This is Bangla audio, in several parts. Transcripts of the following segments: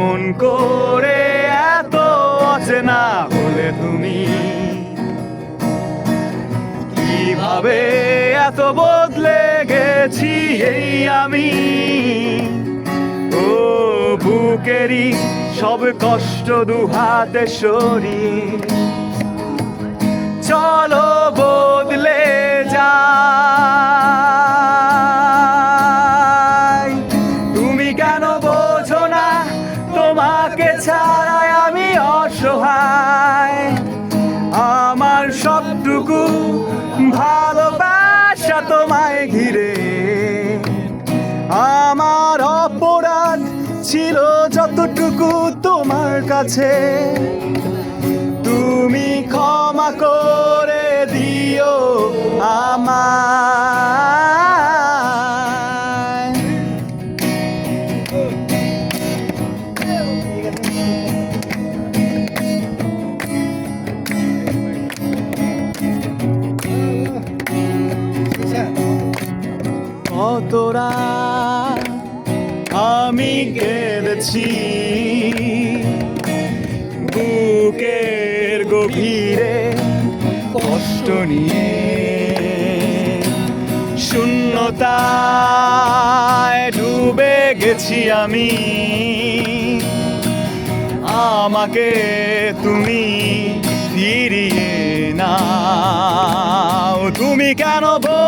কেমন করে এত অচেনা হলে তুমি? কীভাবে এত বদলে গেছি এই আমি? ও, বুকেরই সব কষ্ট দুহাতে সরিয়ে চলো বদলে অসহায়। আমার সবটুকু ভালোবাসা তোমায় ঘিরে। আমার অপরাধ ছিল যতটুকু তোমার কাছে। তুমি ক্ষমা করে। কতরা আমি কেঁদেছি বুকের গভীরে কষ্ট নিয়ে শূন্যতায় ডুবে গেছি আমি। আমাকে তুমি ফিরিয়ে নাও। তুমি কেন না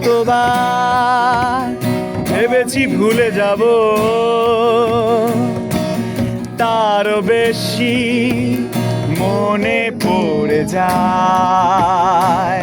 যতবার ভেবেছি ভুলে যাব। তারও বেশি মনে পড়ে যায়।